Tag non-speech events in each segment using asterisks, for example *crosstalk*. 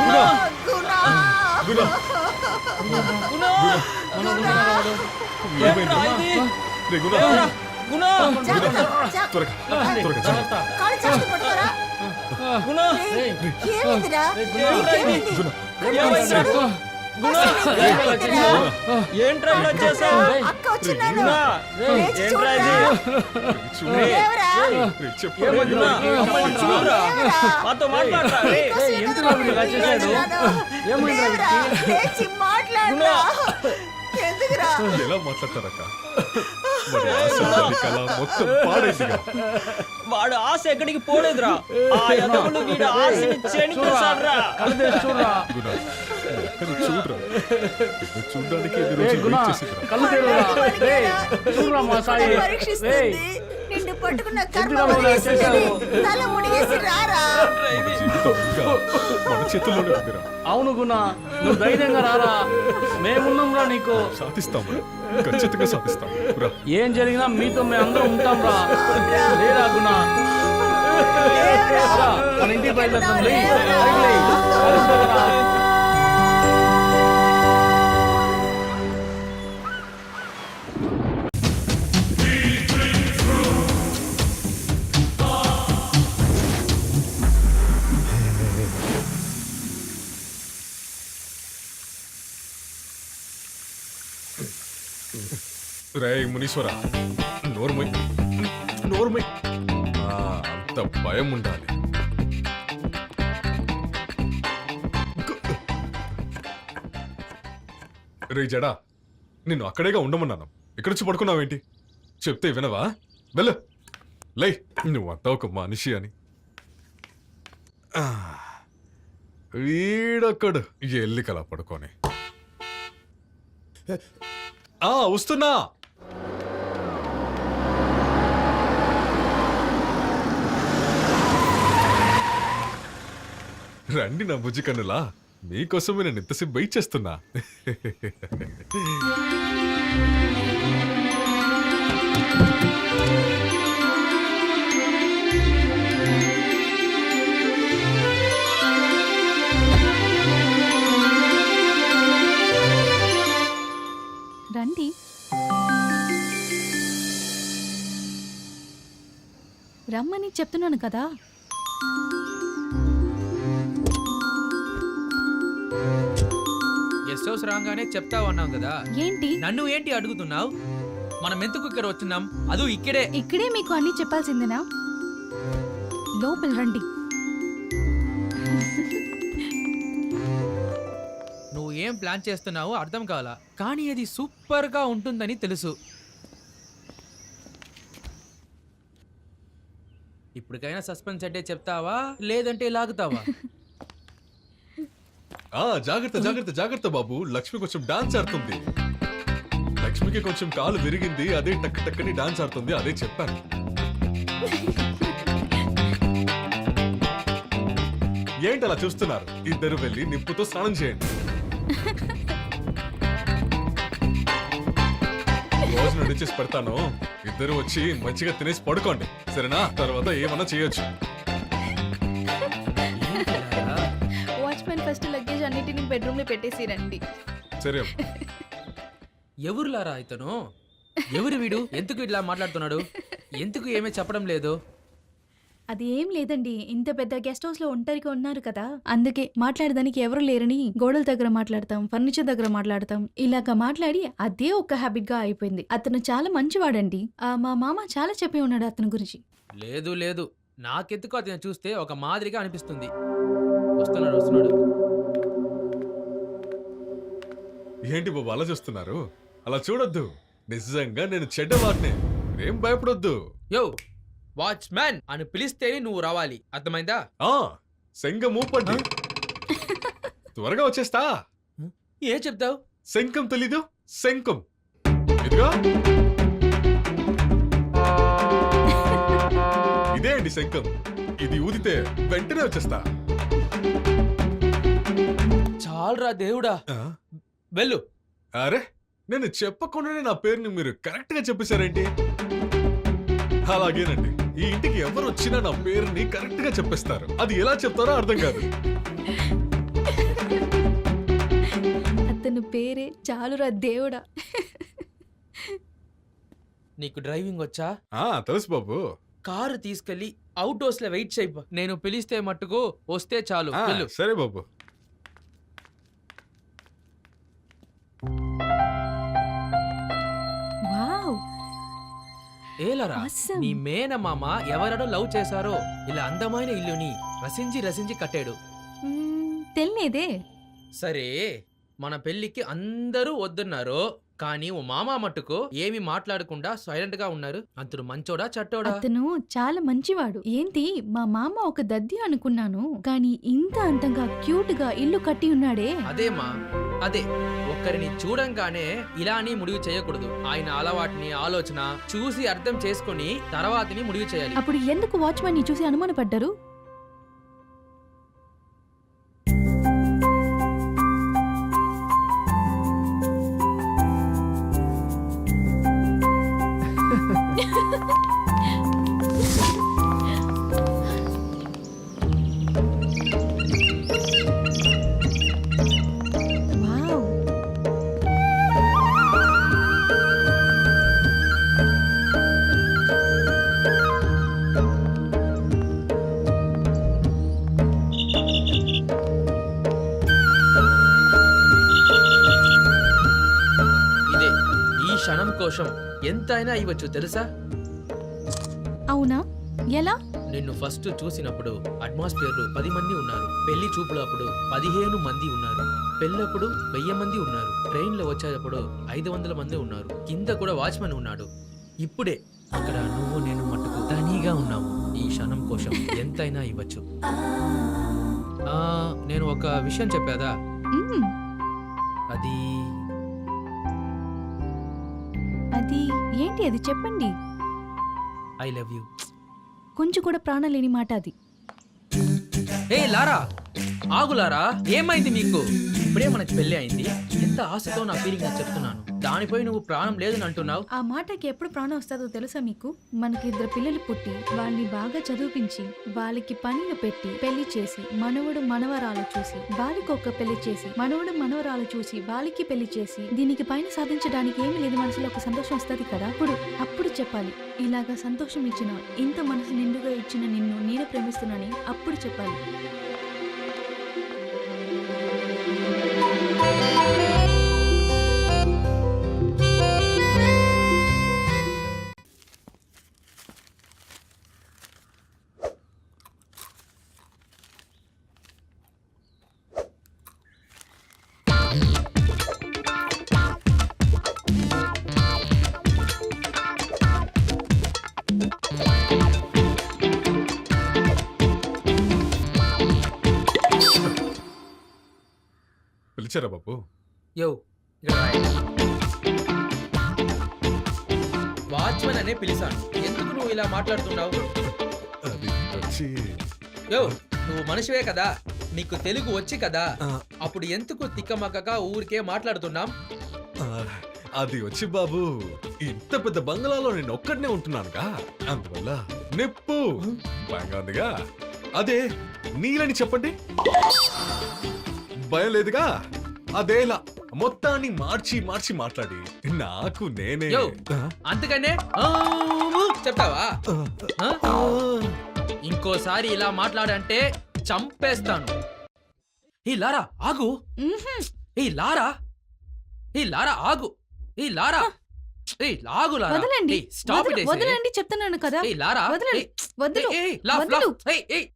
గుణ గుణ గుణ గుణ గుణ గుణ త్వరగా త్వరగా జాగ్రత్త కాళ్ళు చేతులు పట్టుకోరా గుణ ఏమిటిరా గుణ గుణ ఏంట్రా ఇలా చేసావు అక్క వచ్చినాను గుణ లేచి ఏంట్రా చూడరా. ఇది చూడు లేవరా? రే చెప్పు ఏమైంది గుణ అమ్మని చూడరా లేవరా? మాతో మాట్లాడరా రే నీకోసం ఎందుకు ఎదురు ఇలా చేశాడు? చూస్తున్నాను. ఏమైంది లేవరా? లేచి మాట్లాడరా. ఎందుకురా ఎలా మాట్లాడతారక్క మరి ఆశ మొత్తం వాడు ఆశ ఎక్కడికి పోలేదురా. ఆ యదవులు వీడు ఆశని చెణికేశాడ్రా కళ్ళు తెరిచి చూడరా. గుణ ఒక్కరు చూడరా. నిన్ను చూడ్డానికి ఎన్ని రే రోజులు గుణ. వెయిట్ చేసిందిరా. కళ్ళు తెరువురా. రే చూడరా మా సాయి. రే పరీక్షిస్తుంది. నిన్ను పట్టుకున్న కర్మ వదిలేసిందని? తల ముడిగేసి రారా. మన చేతుల్లోనే ఉందిరా. అవును గుణ నువ్వు ధైర్యంగా రారా. మేమున్నాంరా నీకు. సాధిస్తాం ఖచ్చితంగా సాధిస్తాం. రా. ఏం జరిగినా మీతో మేము అందరం ఉంటాం రా. లేరా గుణ? మన ఇంటికి బయలుదేరుతాం రే మునీశ్వర? నోర్మై నోర్మై అంత భయం ఉండాలి. రే జడా నిన్ను అక్కడేగా ఉండమన్నాను. ఇక్కడ వచ్చి పడుకున్నావేంటి? చెప్తే వినవా? వెళ్ళు. లే నువ్వంతా ఒక మనిషి అని. వీడొక్కడు. ఎల్లికలా పడుకొని. ఆ వస్తున్నా. రండి నా బుజ్జి కన్నులా. మీకోసమే నేను ఇంతసేపు వెయిట్ చేస్తున్నా. రండి. రమ్మని చెప్తున్నాను కదా. గెస్ట్ హౌస్ రాగానే చెప్తావు అన్నావు కదా. ఏంటి? నన్ను ఏంటి అడుగుతున్నావు? మనం ఎందుకు ఇక్కడ వచ్చినాం? అదు ఇక్కడే. ఇక్కడే మీకు అన్ని చెప్పాల్సిందేనా? లోపల రండి. నువ్వు ఏం ప్లాన్ చేస్తున్నావో అర్థం కావాలా కానీ అది సూపర్గా ఉంటుందని తెలుసు. ఇప్పటికైనా సస్పెన్స్ అంటే చెప్తావా? లేదంటే లాగుతావా? *laughs* ఆ జాగ్రత్త జాగ్రత్త జాగ్రత్త బాబు. లక్ష్మి కొంచెం డాన్స్ ఆడుతుంది. లక్ష్మికి కొంచెం కాలు విరిగింది అదే టక్ టక్కని డాన్స్ ఆడుతుంది అదే చెప్పాను. ఏంటి అలా చూస్తున్నారు? ఇద్దరు వెళ్ళి నిప్పుతో స్నానం చేయండి. రోజు నుండి చేసి పెడతాను. ఇద్దరు వచ్చి మంచిగా తినేసి పడుకోండి. సరేనా? తర్వాత ఏమన్నా చేయొచ్చు. బెడ్రూమ్లో పెట్టేసి రండి. సరే. ఎవరులారా ఇతను? ఎవరు వీడు? ఎందుకు ఇట్లా మాట్లాడుతున్నాడు? ఎందుకు ఏమీ చెప్పడం లేదు? అది ఏం లేదండి. ఇంత పెద్ద గెస్ట్ హౌస్లో ఒంటరిగా ఉన్నారు కదా. అందుకే మాట్లాడడానికి ఎవరు లేరని గోడల దగ్గర మాట్లాడతాం ఫర్నిచర్ దగ్గర మాట్లాడతాం. ఇలాగ మాట్లాడి అదే ఒక హ్యాబిట్గా అయిపోయింది. అతను చాలా మంచివాడండి. ఆ, మా మామ చాలా చెప్పి ఉన్నాడు అతని గురించి. లేదు లేదు. నాకెందుకు అతను చూస్తే ఒక మాదిరిగా అనిపిస్తుంది. వస్తున్నాడు వస్తున్నాడు. ఏంటి బాబు అలా చూస్తున్నారు? అలా చూడొద్దు. నిజంగా నేను చెడ్డవాడిని ఏం భయపడొద్దు. యో వాచ్మ్యాన్ అని పిలిస్తేనే నువ్వు రావాలి. అర్థమైందా? ఆ శంఖం ఊపండి త్వరగా వచ్చేస్తా. ఏ చెప్తావు? శంఖం తెలీదు శంఖం. ఇదిగో. ఇదే అండి శంఖం. ఇది ఊదితే వెంటనే వచ్చేస్తా. చాలరా దేవుడా. వెళ్ళు. అరే నేను చెప్పకుండానే నా పేరుని మీరు కరెక్ట్గా చెప్పేశారేంటి? అలాగేనండి. ఈ ఇంటికి ఎవరు వచ్చినా నా పేరుని కరెక్ట్గా చెప్పేస్తారు. అది ఎలా చెప్తారో అర్థం కాదు. అతని పేరే చాలురా దేవుడా. నీకు డ్రైవింగ్ వచ్చా? ఆ తెలుసు బాబు. కారు తీసుకెళ్ళి అవుట్ హౌస్లో వెయిట్ చేయి నేను పిలిస్తే మట్టుకు వస్తే చాలు. ఆ, వెళ్ళు. సరే బాబు. ఏలరా Awesome. నీ మేనమామ ఎవరడో లవ్ చేశారో ఇలా అందమైన ఇల్లుని రసించి రసించి కట్టాడు. మ్మ్, సరే మన పెళ్ళికి అందరూ వద్దున్నారు కానీ ఓ మామ మట్టుకు ఏమి మాట్లాడకుండా సైలెంట్గా ఉన్నారు. అంతడు మంచోడా చట్టోడా అతను చాలా మంచివాడు. ఏంటి మా మామ ఒక దద్ది అనుకున్నాను కానీ ఇంత అంతంగా క్యూట్గా ఇల్లు కట్టి ఉన్నాడే. అదేమా? అదే. ఒక్కరిని చూడంగానే ఇలా అని ముడివి చేయకూడదు. ఆయన అలవాటుని ఆలోచన చూసి అర్థం చేసుకొని తర్వాతని ముడివి చేయాలి. అప్పుడు ఎందుకు వాచ్మెన్ని చూసి అనుమానపడ్డారు? ఈ క్షణం కోసం ఎంతైనా ఇవ్వచ్చు తెలుసా? అవునా? ఎలా? నిన్ను ఫస్ట్ చూసినప్పుడు అట్మాస్ఫియర్ పది మంది ఉన్నారు. పెళ్ళి చూపులు అప్పుడు పదిహేను మంది ఉన్నారు. పెళ్ళప్పుడు వెయ్యి మంది ఉన్నారు. ట్రైన్లో వచ్చేటప్పుడు ఐదు వందల మంది ఉన్నారు. కింద కూడా వాచ్మెన్ ఉన్నాడు. ఇప్పుడే అక్కడ నువ్వు నేను మట్టుకు తనీగా ఉన్నాము. ఈ క్షణం కోసం ఎంతైనా ఇవ్వచ్చు. నేను ఒక విషయం చెప్పాదా? అది ఏంటి అది? చెప్పండి. I love you. కొంచెం కూడా ప్రాణం లేని మాట అది. ఏ లారా ఆగు లారా ఏమైంది మీకు? ఇప్పుడే మనకి పెళ్ళి అయింది. ఎంత ఆశతో నా ఫీలింగ్ నేను చెప్తున్నాను. దానిపై నువ్వు ప్రాణం లేదని అంటున్నావు ఆ మాటకి ఎప్పుడు ప్రాణం వస్తుందో తెలుసా మీకు? మనకి ఇద్దరు పిల్లలు పుట్టి వాళ్ళని బాగా చదివించి వాళ్ళకి పనులు పెట్టి పెళ్ళి చేసి మనవడు మనవరాలు చూసి వాళ్ళకి ఒక్క పెళ్ళి చేసి మనవడు మనవరాలు చూసి వాళ్ళకి పెళ్ళి చేసి దీనికి పైన సాధించడానికి ఏమీ లేదు మనసులో ఒక సంతోషం వస్తుంది కదా? అప్పుడు అప్పుడు చెప్పాలి. ఇలాగా సంతోషం ఇచ్చిన ఇంత మనసు నిండుగా ఇచ్చిన నిన్ను నేను ప్రేమిస్తున్నానని అప్పుడు చెప్పాలి. పిలిచారా బాబు? యో. వాచ్మెన్ అనే పిలిచాను. ఎందుకు నువ్వు ఇలా మాట్లాడుతున్నావు? అది వచ్చి యో నువ్వు మనిషివే కదా. నీకు తెలుగు వచ్చి కదా. అప్పుడు ఎందుకు తిక్కమక్కగా ఊరికే మాట్లాడుతున్నాం? ఆ, అది వచ్చి బాబు ఇంత పెద్ద బంగ్లాలో నేను ఒక్కడనే ఉంటున్నానుగా. అందువల్ల నిప్పు. భయంగా ఉందిగా. అదే నీలని చెప్పండి. భయం లేదుగా. అదేలా మొత్తాన్ని మార్చి మార్చి మాట్లాడి. నాకు నేనే. యో. అందుకనే ఆము చెప్తావా? ఆ? ఇంకోసారి ఇలా మాట్లాడంటే చంపేస్తాను. ఈ లారా ఆగు. మ్మ్హ్మ్. ఈ లారా. ఈ లారా ఆగు. ఈ లారా. ఏయ్ లాగు లారా. వదలండి. ఏయ్, స్టాప్ వదల- ఇట్ వదలండి చెప్తున్నాను కదా. ఏయ్ లారా. వదలండి. ఏయ్, వద్దు ఏయ్, ఏయ్, లాఫ్, వదలు. లాఫ్. ఏయ్, ఏయ్.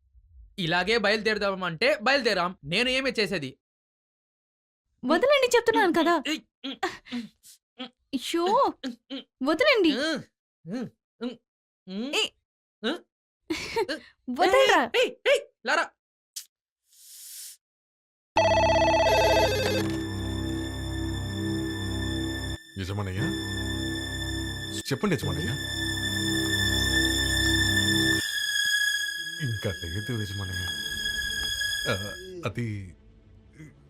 ఇలాగే బయలుదేరదామంటే బయలుదేరాం. నేను ఏమి చేసేది? వదలండి చెప్తున్నాను కదా అయ్యో వదలండి. వదలరా లారా యజమానయ్య చెప్పండి యజమానయ్య ఇంకా లేదు యజమానయ్య అది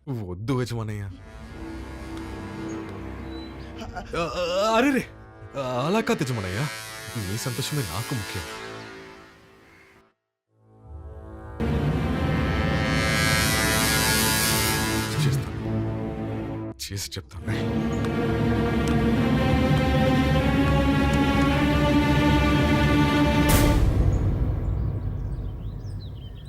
వద్దు యజమానయ్య అరే రే అలా కాదు యజమానయ్య మీ సంతోషమే నాకు ముఖ్యం చేస్తాను చేసి చెప్తాను